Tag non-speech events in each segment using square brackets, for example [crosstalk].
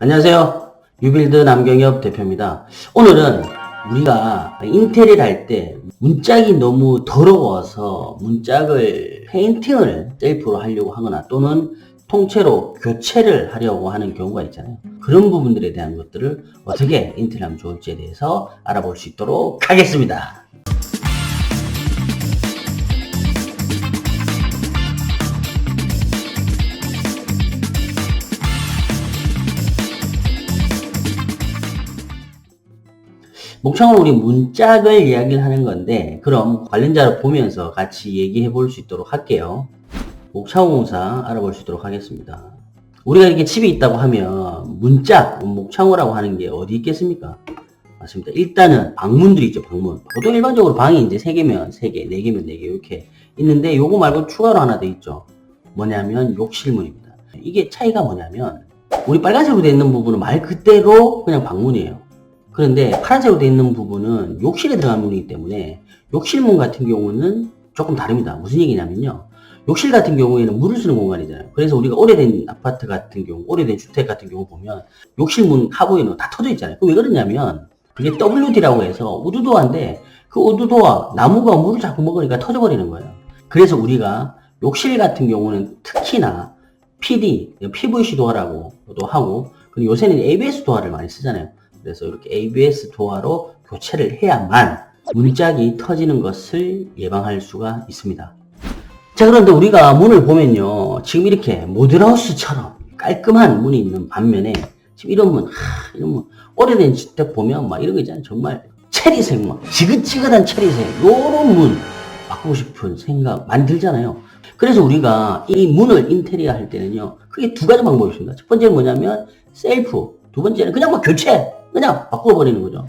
안녕하세요. 유빌드 남경엽 대표입니다. 오늘은 우리가 인테리어를 할 때 문짝이 너무 더러워서 문짝을 페인팅을 셀프로 하려고 하거나 또는 통째로 교체를 하려고 하는 경우가 있잖아요. 그런 부분들에 대한 것들을 어떻게 인테리어 하면 좋을지에 대해서 알아볼 수 있도록 하겠습니다. 목청으로 우리 문짝을 이야기를 하는 건데 그럼 관련자를 보면서 같이 얘기해 볼 수 있도록 할게요. 목창호공사 알아볼 수 있도록 하겠습니다. 우리가 이렇게 집이 있다고 하면 문짝, 목창호라고 하는 게 어디 있겠습니까? 맞습니다. 일단은 방문들이 있죠, 방문. 보통 일반적으로 방이 이제 3개면 3개, 4개면 4개 이렇게 있는데 요거 말고 추가로 하나 더 있죠. 뭐냐면 욕실문입니다. 이게 차이가 뭐냐면 우리 빨간색으로 되어 있는 부분은 말 그대로 그냥 방문이에요. 그런데 파란색으로 되어 있는 부분은 욕실에 들어간 문이기 때문에 욕실문 같은 경우는 조금 다릅니다. 무슨 얘기냐면요. 욕실 같은 경우에는 물을 쓰는 공간이잖아요. 그래서 우리가 오래된 아파트 같은 경우, 오래된 주택 같은 경우 보면 욕실 문 하부에는 다 터져 있잖아요. 그왜 그러냐면 그게 WD라고 해서 우드도어인데 그 우드도어 나무가 물을 자꾸 먹으니까 터져버리는 거예요. 그래서 우리가 욕실 같은 경우는 특히나 PD, PVC 도어라고도 하고 요새는 ABS 도어를 많이 쓰잖아요. 그래서 이렇게 ABS 도어로 교체를 해야만 문짝이 터지는 것을 예방할 수가 있습니다. 자, 그런데 우리가 문을 보면요. 지금 이렇게 모델하우스처럼 깔끔한 문이 있는 반면에 지금 이런 문, 하, 이런 문, 오래된 주택 보면 막 이런 거 있잖아요. 정말 체리색, 막 지긋지긋한 체리색, 요런 문 바꾸고 싶은 생각 만들잖아요. 그래서 우리가 이 문을 인테리어 할 때는요. 크게 두 가지 방법이 있습니다. 첫 번째는 뭐냐면 셀프, 두 번째는 그냥 뭐 교체, 그냥 바꿔버리는 거죠.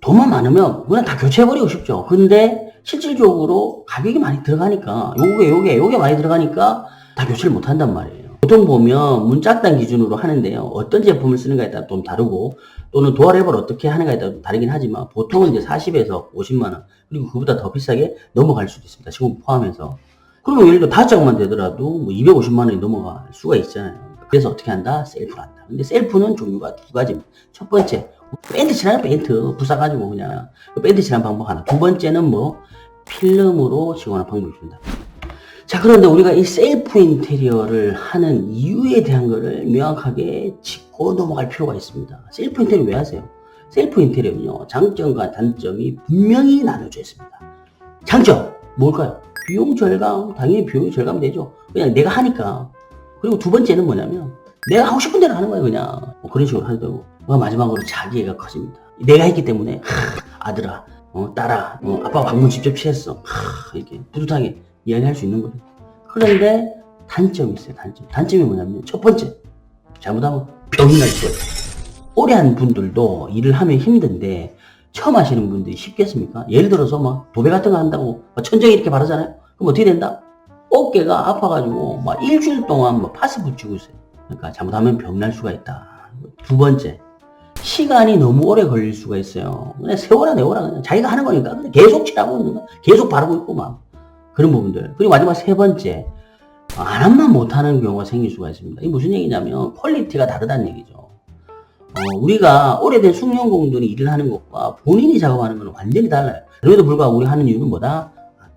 돈만 많으면 그냥 다 교체해버리고 싶죠. 근데 실질적으로 가격이 많이 들어가니까 요게 요게 요게 많이 들어가니까 다 교체를 못 한단 말이에요. 보통 보면 문짝단 기준으로 하는데요. 어떤 제품을 쓰는가에 따라 좀 다르고 또는 도어랩을 어떻게 하는가에 따라 다르긴 하지만 보통은 이제 40에서 50만 원 그리고 그보다 더 비싸게 넘어갈 수도 있습니다. 지금 포함해서. 그러면 예를 들어 다섯 장만 되더라도 뭐 250만 원이 넘어갈 수가 있잖아요. 그래서 어떻게 한다? 셀프로 한다. 근데 셀프는 종류가 두 가지입니다. 첫 번째, 페인트 칠하는 페인트 부숴가지고 그냥 그 페인트 칠하는 방법 하나. 두 번째는 뭐 필름으로 지원하는 방법이 있습니다. 자, 그런데 우리가 이 셀프 인테리어를 하는 이유에 대한 거를 명확하게 짚고 넘어갈 필요가 있습니다. 셀프 인테리어 왜 하세요? 셀프 인테리어는요, 장점과 단점이 분명히 나눠져 있습니다. 장점, 뭘까요? 비용 절감, 당연히 비용 절감 되죠. 그냥 내가 하니까. 그리고 두 번째는 뭐냐면, 내가 하고 싶은 대로 하는 거예요, 그냥. 뭐 그런 식으로 하더라고. 그 마지막으로 자기애가 커집니다. 내가 했기 때문에, 하, 아들아, 어, 딸아, 어, 아빠 방문 직접 취했어. 하, 이렇게 뿌듯하게 이야기할 수 있는 거죠. 그런데 단점이 있어요, 단점. 단점이 뭐냐면, 첫 번째, 잘못하면 병이 날 있어요. 오래 한 분들도 일을 하면 힘든데, 처음 하시는 분들이 쉽겠습니까? 예를 들어서 막 도배 같은 거 한다고 막 천정에 이렇게 바르잖아요? 그럼 어떻게 된다? 어깨가 아파가지고 막 일주일 동안 막 파스 붙이고 있어요. 그러니까 잘못하면 병날 수가 있다. 두 번째, 시간이 너무 오래 걸릴 수가 있어요. 그냥 세워라 내워라 그냥 자기가 하는 거니까 계속 거야. 계속 바르고 있고 막 그런 부분들. 그리고 마지막 세 번째, 안 하면 못하는 경우가 생길 수가 있습니다. 이게 무슨 얘기냐면 퀄리티가 다르다는 얘기죠. 어, 우리가 오래된 숙련공들이 일을 하는 것과 본인이 작업하는 것은 완전히 달라요. 그럼에도 불구하고 우리 하는 이유는 뭐다?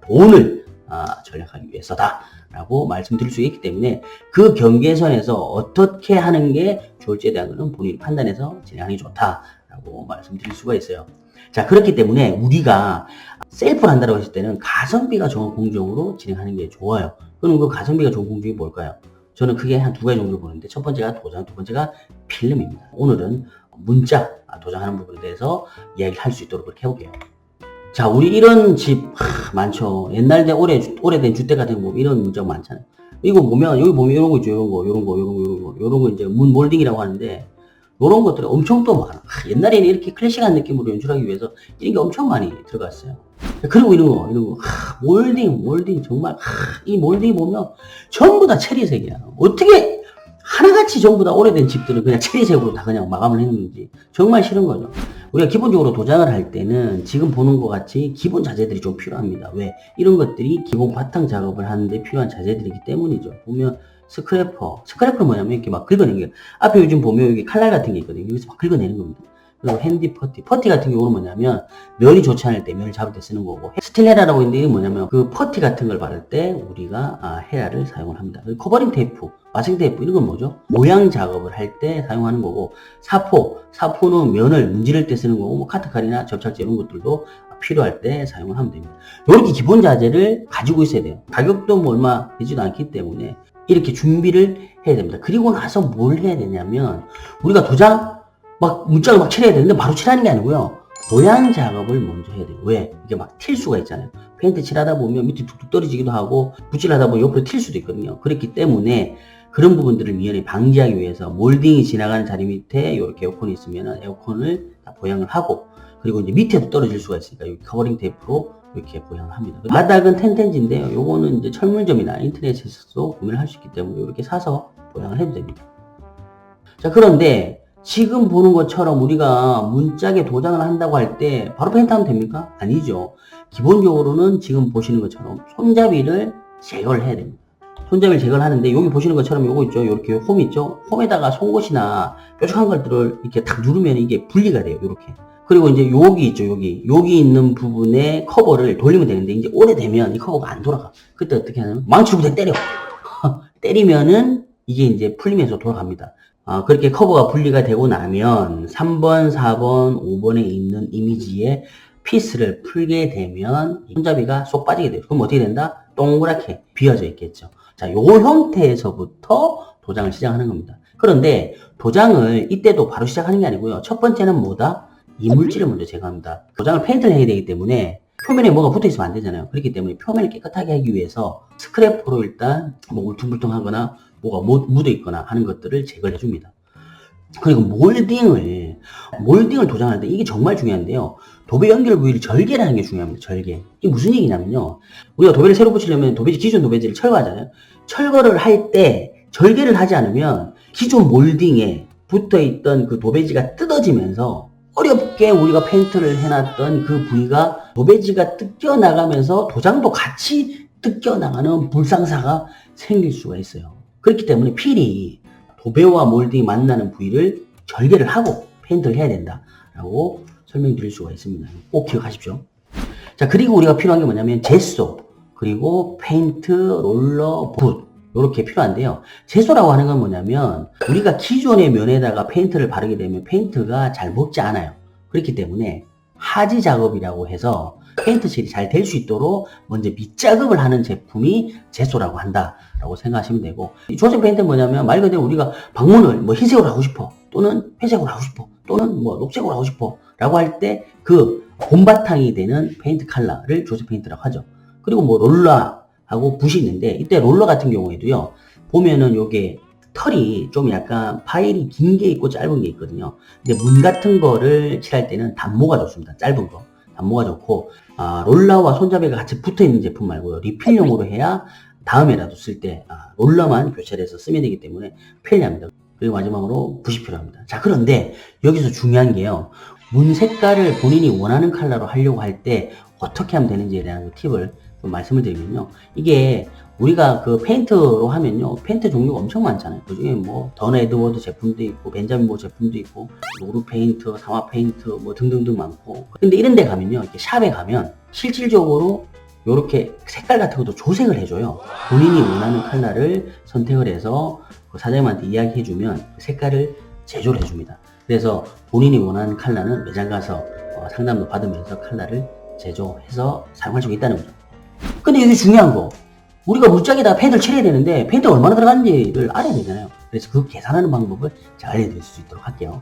돈을 아, 절약하기 위해서다. 라고 말씀드릴 수 있기 때문에 그 경계선에서 어떻게 하는 게 좋을지에 대한 것은 본인이 판단해서 진행하는 게 좋다라고 말씀드릴 수가 있어요. 자, 그렇기 때문에 우리가 셀프를 한다고 했을 때는 가성비가 좋은 공정으로 진행하는 게 좋아요. 그럼 그 가성비가 좋은 공정이 뭘까요? 저는 크게 한 두 가지 정도 보는데 첫 번째가 도장, 두 번째가 필름입니다. 오늘은 문자 도장하는 부분에 대해서 이야기를 할 수 있도록 그렇게 해볼게요. 자, 우리 이런 집 하, 많죠. 옛날에 오래 오래된 주택 같은 거 보면 이런 문자가 많잖아요. 이거 보면 여기 보면 이런 거 있죠. 이런 거, 이런 거, 이런 거, 이런 거, 이런 거 이제 문 몰딩이라고 하는데 이런 것들이 엄청 또 많아. 하, 옛날에는 이렇게 클래식한 느낌으로 연출하기 위해서 이런 게 엄청 많이 들어갔어요. 그리고 이런 거, 이런 거, 하, 몰딩, 몰딩 정말 하, 이 몰딩 보면 전부 다 체리색이야. 어떻게 하나같이 전부 다 오래된 집들은 그냥 체리색으로 다 그냥 마감을 했는지 정말 싫은 거죠. 우리가 기본적으로 도장을 할 때는 지금 보는 것 같이 기본 자재들이 좀 필요합니다. 왜? 이런 것들이 기본 바탕 작업을 하는데 필요한 자재들이기 때문이죠. 보면 스크래퍼. 스크래퍼는 뭐냐면 이렇게 막 긁어내는 게 앞에 요즘 보면 여기 칼날 같은 게 있거든요. 여기서 막 긁어내는 겁니다. 그리고 핸디 퍼티. 퍼티 같은 경우는 뭐냐면 면이 좋지 않을 때 면을 잡을 때 쓰는 거고 스틸헤라라고 있는데 이게 뭐냐면 그 퍼티 같은 걸 바를 때 우리가 아, 헤라를 사용을 합니다. 커버링 테이프, 마싱 테이프 이런 건 뭐죠? 모양 작업을 할 때 사용하는 거고 사포, 사포는 면을 문지를 때 쓰는 거고 뭐 카트칼이나 접착제 이런 것들도 필요할 때 사용을 하면 됩니다. 이렇게 기본 자재를 가지고 있어야 돼요. 가격도 뭐 얼마 되지도 않기 때문에 이렇게 준비를 해야 됩니다. 그리고 나서 뭘 해야 되냐면 우리가 도장 막 문짝을 막 칠해야 되는데 바로 칠하는 게 아니고요. 모양 작업을 먼저 해야 돼요. 왜? 이게 막 튈 수가 있잖아요. 페인트 칠하다 보면 밑에 툭툭 떨어지기도 하고 붓질하다 보면 옆으로 튈 수도 있거든요. 그렇기 때문에 그런 부분들을 미연에 방지하기 위해서 몰딩이 지나가는 자리 밑에 이렇게 에어컨이 있으면 에어컨을 다 보양을 하고 그리고 이제 밑에도 떨어질 수가 있으니까 여기 커버링 테이프로 이렇게 보양을 합니다. 바닥은 텐텐지인데요. 요거는 이제 철물점이나 인터넷에서도 구매를 할 수 있기 때문에 이렇게 사서 보양을 해도 됩니다. 자, 그런데 지금 보는 것처럼 우리가 문짝에 도장을 한다고 할 때 바로 페인트하면 됩니까? 아니죠. 기본적으로는 지금 보시는 것처럼 손잡이를 제거를 해야 됩니다. 손잡이를 제거를 하는데 여기 보시는 것처럼 요거 있죠. 이렇게 홈 있죠. 홈에다가 송곳이나 뾰족한 것들을 이렇게 탁 누르면 이게 분리가 돼요. 이렇게. 그리고 이제 여기 있죠. 여기. 여기 있는 부분에 커버를 돌리면 되는데 이제 오래되면 이 커버가 안 돌아가. 그때 어떻게 하냐면 망치로 그냥 때려. [laughs] 때리면은 이게 이제 풀리면서 돌아갑니다. 아, 그렇게 커버가 분리가 되고 나면 3번, 4번, 5번에 있는 이미지에 피스를 풀게 되면 손잡이가 쏙 빠지게 돼요. 그럼 어떻게 된다? 동그랗게 비어져 있겠죠. 자, 요 형태에서부터 도장을 시작하는 겁니다. 그런데 도장을 이때도 바로 시작하는 게 아니고요. 첫 번째는 뭐다? 이물질을 먼저 제거합니다. 도장을 페인트를 해야 되기 때문에 표면에 뭐가 붙어 있으면 안 되잖아요. 그렇기 때문에 표면을 깨끗하게 하기 위해서 스크래퍼로 일단 뭐 울퉁불퉁하거나 뭐가 묻어 있거나 하는 것들을 제거를 해줍니다. 그리고 몰딩을 몰딩을 때 이게 정말 중요한데요. 도배 연결 부위를 절개라는 게 중요합니다. 절개. 이게 무슨 얘기냐면요. 우리가 도배를 새로 붙이려면 도배지 기존 도배지를 철거하잖아요. 철거를 할 때 절개를 하지 않으면 기존 몰딩에 붙어 있던 그 도배지가 뜯어지면서 어렵게 우리가 페인트를 해놨던 그 부위가 도배지가 뜯겨 나가면서 도장도 같이 뜯겨 나가는 불상사가 생길 수가 있어요. 그렇기 때문에 필히 도배와 몰딩이 만나는 부위를 절개를 하고 페인트를 해야 된다라고 설명드릴 수가 있습니다. 꼭 기억하십시오. 자 그리고 우리가 필요한 게 뭐냐면 제소 그리고 페인트, 롤러, 붓 이렇게 필요한데요. 제소라고 하는 건 뭐냐면 우리가 기존의 면에다가 페인트를 바르게 되면 페인트가 잘 먹지 않아요. 그렇기 때문에 하지 작업이라고 해서 페인트 칠이 잘 될 수 있도록 먼저 밑작업을 하는 제품이 제소라고 한다라고 생각하시면 되고 이 조색 페인트는 뭐냐면 말 그대로 우리가 방문을 뭐 흰색으로 하고 싶어 또는 회색으로 하고 싶어 또는 뭐 녹색으로 하고 싶어 라고 할 때그 봄바탕이 되는 페인트 컬러를 조색 페인트라고 하죠. 그리고 뭐 롤러하고 붓이 있는데 이때 롤러 같은 경우에도요 보면은 요게 털이 좀 약간 파일이 긴 게 있고 짧은 게 있거든요 근데 문 같은 거를 칠할 때는 단모가 좋습니다 짧은 거 단모가 좋고 아, 롤러와 손잡이가 같이 붙어 있는 제품 말고요. 리필용으로 해야 다음에라도 쓸 때 아, 롤러만 교체를 해서 쓰면 되기 때문에 편리합니다. 그리고 마지막으로 붓이 필요합니다. 자 그런데 여기서 중요한 게요. 문 색깔을 본인이 원하는 컬러로 하려고 할 때 어떻게 하면 되는지에 대한 팁을 좀 말씀을 드리면요. 이게 우리가 그 페인트로 하면요. 페인트 종류가 엄청 많잖아요. 그 중에 뭐, 던 에드워드 제품도 있고, 벤자민 모 제품도 있고, 노루 페인트, 사마 페인트, 뭐 등등등 많고. 근데 이런 데 가면요. 이렇게 샵에 가면 실질적으로 이렇게 색깔 같은 것도 조색을 해줘요. 본인이 원하는 컬러를 선택을 해서 그 사장님한테 이야기해주면 그 색깔을 제조를 해줍니다. 그래서 본인이 원하는 컬러는 매장 가서 어, 상담도 받으면서 컬러를 제조해서 사용할 수 있다는 거죠. 근데 여기 중요한 거. 우리가 물장에다 페인트를 칠해야 되는데 페인트가 얼마나 들어갔는지를 알아야 되잖아요. 그래서 그 계산하는 방법을 제가 알려드릴 수 있도록 할게요.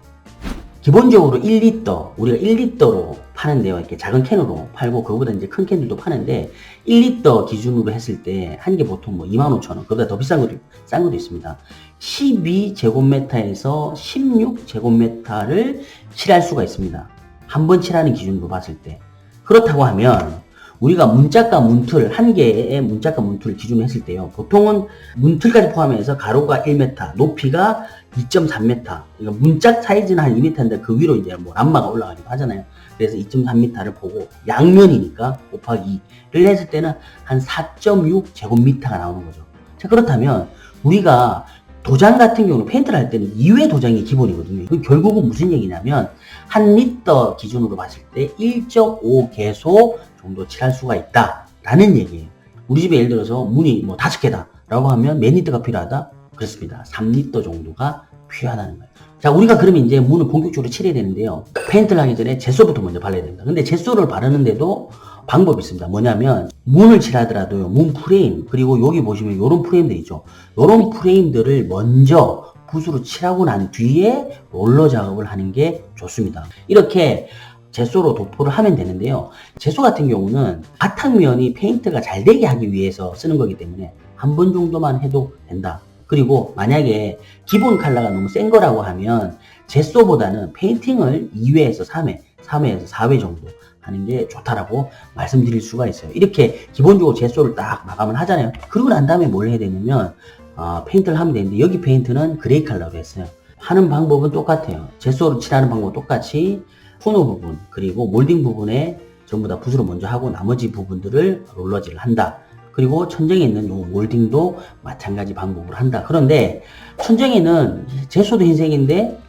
기본적으로 1리터, 우리가 1리터로 파는데요. 이렇게 작은 캔으로 팔고, 그거보다 이제 큰 캔들도 파는데, 1리터 기준으로 했을 때, 한 개 보통 뭐 25,000원, 그보다 더 비싼 것도, 싼 것도 있습니다. 12제곱미터에서 16제곱미터를 칠할 수가 있습니다. 한 번 칠하는 기준으로 봤을 때. 그렇다고 하면, 우리가 문짝과 문틀, 한 개의 문짝과 문틀을 기준으로 했을 때요. 보통은 문틀까지 포함해서 가로가 1m, 높이가 2.3m. 그러니까 문짝 사이즈는 한 2m인데 그 위로 이제 뭐 람마가 올라가기도 하잖아요. 그래서 2.3m를 보고 양면이니까 곱하기 2를 했을 때는 한 4.6 제곱미터가 나오는 거죠. 자, 그렇다면 우리가 도장 같은 경우는 페인트를 할 때는 2회 도장이 기본이거든요. 그 결국은 무슨 얘기냐면 한 리터 기준으로 봤을 때 1.5 개소 정도 칠할 수가 있다 라는 얘기예요. 우리 집에 예를 들어서 문이 뭐 다섯 개다 라고 하면 몇 리터가 필요하다? 그렇습니다. 3리터 정도가 필요하다는 거예요. 자, 우리가 그러면 이제 문을 본격적으로 칠해야 되는데요. 페인트를 하기 전에 제소부터 먼저 발라야 됩니다. 근데 제소를 바르는데도 방법이 있습니다. 뭐냐면 문을 칠하더라도요. 문 프레임 그리고 여기 보시면 이런 프레임들 있죠. 이런 프레임들을 먼저 붓으로 칠하고 난 뒤에 롤러 작업을 하는 게 좋습니다. 이렇게 제소로 도포를 하면 되는데요. 제소 같은 경우는 바탕면이 페인트가 잘 되게 하기 위해서 쓰는 거기 때문에 한 번 정도만 해도 된다. 그리고 만약에 기본 컬러가 너무 센 거라고 하면 제소보다는 페인팅을 2회에서 3회, 3회에서 4회 정도 하는 게 좋다라고 말씀드릴 수가 있어요. 이렇게 기본적으로 제소를 딱 마감을 하잖아요. 그러고 난 다음에 뭘 해야 되냐면 어, 페인트를 하면 되는데 여기 페인트는 그레이 컬러로 했어요. 하는 방법은 똑같아요. 제소로 칠하는 방법 똑같이 토너 부분 그리고 몰딩 부분에 전부 다 붓으로 먼저 하고 나머지 부분들을 롤러질을 한다. 그리고 천정에 있는 요 몰딩도 마찬가지 방법으로 한다. 그런데 천정에는 제소도 흰색인데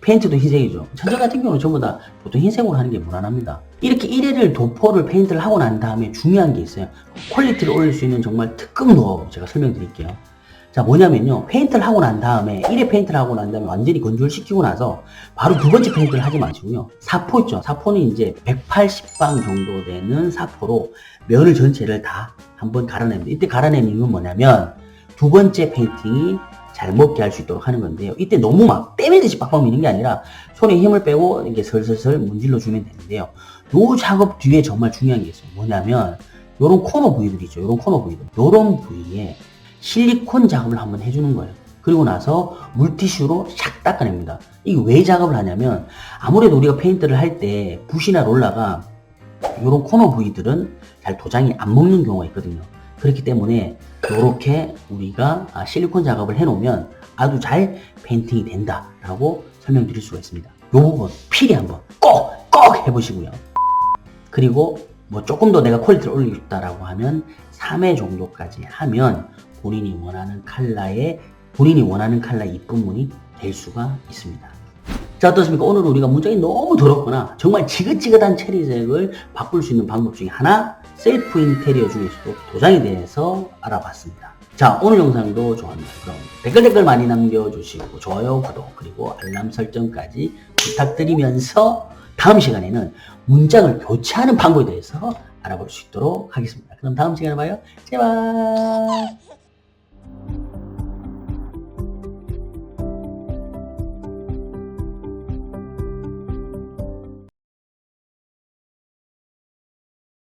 페인트도 흰색이죠. 천정 같은 경우는 전부 다 보통 흰색으로 하는 게 무난합니다. 이렇게 1회를 도포를 페인트를 하고 난 다음에 중요한 게 있어요. 퀄리티를 올릴 수 있는 정말 특급 노하우 제가 설명드릴게요. 자 뭐냐면요. 페인트를 하고 난 다음에 1회 페인트를 하고 난 다음에 완전히 건조를 시키고 나서 바로 두 번째 페인트를 하지 마시고요. 사포 있죠. 사포는 이제 180방 정도 되는 사포로 면을 전체를 다 한번 갈아냅니다. 이때 갈아내는 이유는 뭐냐면 두 번째 페인팅이 잘 먹게 할 수 있도록 하는 건데요. 이때 너무 막 때밀듯이 빡빡 미는 게 아니라 손에 힘을 빼고 이렇게 슬슬슬 문질러 주면 되는데요 요 작업 뒤에 정말 중요한 게 있어요 뭐냐면 요런 코너 부위들 있죠 요런 코너 부위들 요런 부위에 실리콘 작업을 한번 해주는 거예요. 그리고 나서 물티슈로 샥 닦아냅니다. 이게 왜 작업을 하냐면 아무래도 우리가 페인트를 할 때 붓이나 롤러가 이런 코너 부위들은 잘 도장이 안 먹는 경우가 있거든요. 그렇기 때문에 이렇게 우리가 아, 실리콘 작업을 해놓으면 아주 잘 페인팅이 된다라고 설명드릴 수가 있습니다. 이 부분 필히 한번 꼭 꼭 해보시고요. 그리고 뭐 조금 더 내가 퀄리티를 올리고 싶다라고 하면 3회 정도까지 하면 본인이 원하는 컬러의 본인이 원하는 이쁜 무늬 될 수가 있습니다. 자 어떻습니까? 오늘 우리가 문장이 너무 더럽거나 정말 지긋지긋한 체리색을 바꿀 수 있는 방법 중에 하나 셀프 인테리어 중에서도 도장에 대해서 알아봤습니다. 자 오늘 영상도 좋았나요? 그럼 댓글 댓글 많이 남겨주시고 좋아요, 구독 그리고 알람 설정까지 부탁드리면서 다음 시간에는 문장을 교체하는 방법에 대해서 알아볼 수 있도록 하겠습니다. 그럼 다음 시간에 봐요. 제발.